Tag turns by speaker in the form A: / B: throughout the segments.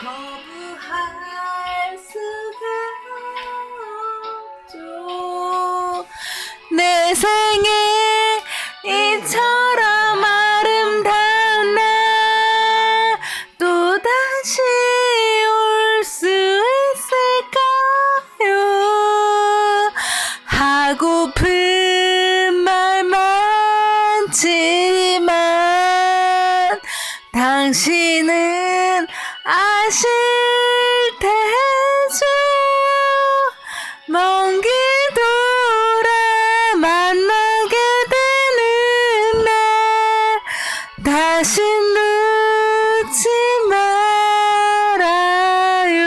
A: 거부할 수가 없죠. 내 생에 이처럼 아름다운 날 또다시 올 수 있을까요? 하고픈 말 많지만 당신은 아실 테죠 먼길 돌아 만나게 되는 날 다시 놓지 말아요.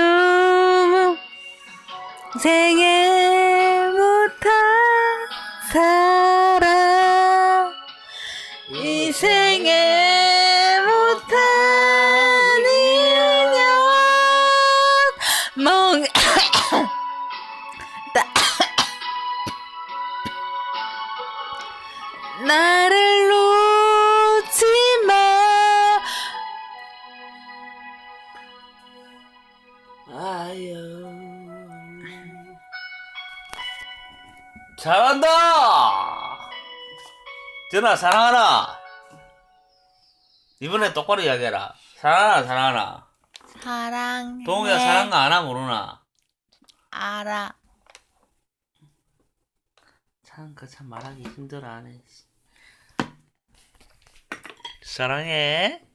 A: 생애 못한 사랑 이 생에 멍 따- 나를 놓지 마 아유
B: 잘한다. 전화 사랑하나. 이번에 똑바로 이야기해라. 사랑하나 사랑하나.
A: 사랑해
B: 동우야 사랑가 아나 모르나.
A: 알아
B: 참 그 참 말하기 힘들어 하네. 사랑해.